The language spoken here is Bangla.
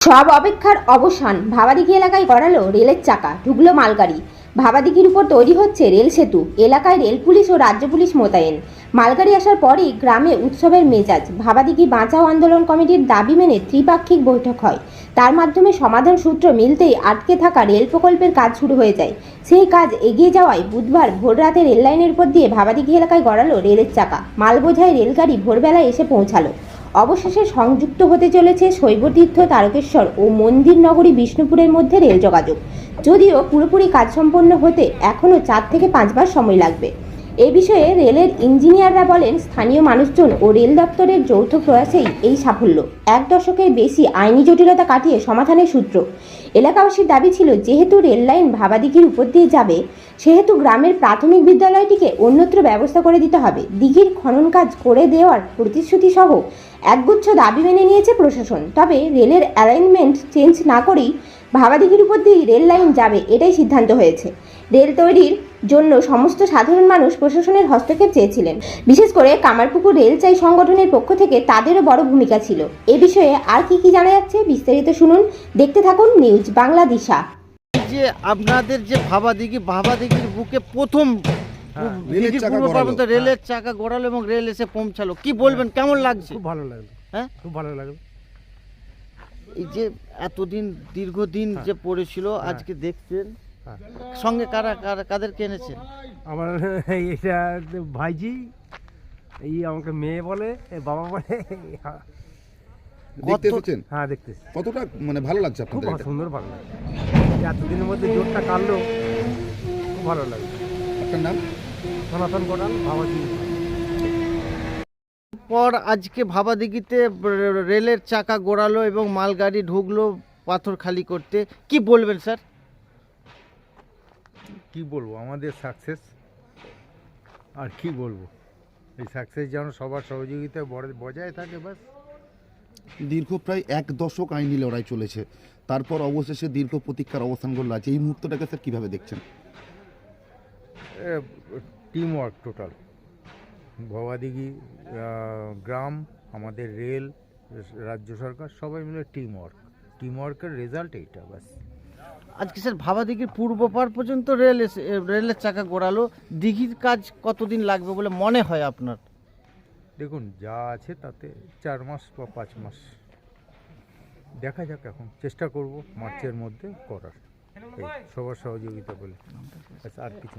সব অপেক্ষার অবসান ভাবাদিঘি এলাকায় গড়ালো রেলের চাকা, ঢুকলো মালগাড়ি। ভাবাদিঘির উপর তৈরি হচ্ছে রেল সেতু, এলাকায় রেল পুলিশ ও রাজ্য পুলিশ মোতায়েন। মালগাড়ি আসার পরই গ্রামে উৎসবের মেজাজ, ভাবাদিঘি বাঁচাও আন্দোলন কমিটির দাবি মেনে ত্রিপাক্ষিক বৈঠক হয়। তার মাধ্যমে সমাধান সূত্র মিলতেই আটকে থাকা রেল প্রকল্পের কাজ শুরু হয়ে যায়। সেই কাজ এগিয়ে যাওয়ায় বুধবার ভোররাতে রেল লাইনের উপর দিয়ে ভাবাদিঘি এলাকায় গড়ালো রেলের চাকা। মালবোঝাই রেলগাড়ি ভোরবেলায় এসে পৌঁছালো। অবশেষে সংযুক্ত হতে চলেছে শৈবতীর্থ, তারকেশ্বর ও মন্দির নগরী বিষ্ণুপুরের মধ্যে রেল যোগাযোগ যদিও পুরোপুরি কাজ সম্পন্ন হতে এখনও চার থেকে পাঁচবার সময় লাগবে। এ বিষয়ে রেলের ইঞ্জিনিয়াররা বলেন, স্থানীয় মানুষজন ও রেল দপ্তরের যৌথ প্রয়াসেই এই সাফল্য। এক দশকের বেশি আইনি জটিলতা কাটিয়ে সমাধানের সূত্র। এলাকাবাসীর দাবি ছিল, যেহেতু রেল লাইন ভাবাদিঘির উপর দিয়ে যাবে, সেহেতু গ্রামের প্রাথমিক বিদ্যালয়টিকে অন্যত্র ব্যবস্থা করে দিতে হবে। দিঘির খনন কাজ করে দেওয়ার প্রতিশ্রুতি সহ একগুচ্ছ দাবি মেনে নিয়েছে প্রশাসন। তবে রেলের অ্যালাইনমেন্ট চেঞ্জ না করেই ভাবাদিঘির উপর দিয়েই রেল লাইন যাবে এটাই সিদ্ধান্ত হয়েছে। রেল তৈরির জন্য সমস্ত সাধারণ মানুষ প্রশাসনের হস্তক্ষেপ চেয়েছিলেন। বিশেষ করে কামারপুকুর রেল চাই সংগঠনের পক্ষ থেকে তাদেরও বড় ভূমিকা ছিল। এ বিষয়ে আর কি কি জানা যাচ্ছে বিস্তারিত শুনুন। দেখতে থাকুন নিউজ বাংলা দিশা। যে আপনাদের যে ভাবা দিঘি ভাবা দিঘির বুকে প্রথম হ্যাঁ, রেলের চাকা পূর্ব গড়ালো। রেলের চাকা গড়ালো এবং রেল এসে পৌঁছালো। কি বলবেন? কেমন লাগছে? খুব ভালো লাগল। হ্যাঁ? খুব ভালো লাগল। এই যে এতদিন দীর্ঘদিন যে পড়েছিল আজকে দেখছেন হ্যাঁ। সঙ্গে কারা কারা কাদেরকে এনেছেন? আমার এটা ভাইজি এই আমাকে মেয়ে বলে এ বাবা বলে দেখতে এসেছেন? হ্যাঁ দেখতেছি কতটা মানে ভালো লাগছে আপনাদের? সুন্দর ভালো লাগে এতদিনের মধ্যে জোরটা কাটলো খুব ভালো লাগে আপনার নাম? সনাতন কোটাল বাবাজি। পর আজকে ভাবা দিঘিতে রে- রেলের চাকা গোড়ালো এবং মালগাড়ি ঢুকলো পাথর খালি করতে। কি বলবেন স্যার? কি বলব? আমাদের সাকসেস আর কি বলব? এই সাকসেস যেন সবার সহযোগিতায় বড়- বজায় থাকে বাস দীর্ঘ প্রায় এক দশক আইনি লড়াই চলেছে। তারপর অবশেষে দীর্ঘ প্রতীক্ষার অবসান করল আছে এই মুহূর্তটাকে স্যার কীভাবে দেখছেন? Team work total. ভবাদিঘি গ্রাম আমাদের রেল রাজ্য সরকার সবাই মিলে টিম ওয়ার্ক টিম ওয়ার্কের রেজাল্ট এইটা ব্যাস। আজকে স্যার ভাবা দিঘির পূর্ব পার পর্যন্ত রেল রেলের চাকা গড়ালো। দিঘির কাজ কতদিন লাগবে বলে মনে হয় আপনার? দেখুন যা আছে তাতে চার মাস বা পাঁচ মাস। দেখা যাক এখন চেষ্টা করব মার্চের মধ্যে করার। সবার সহযোগিতা বলে। আর কিছু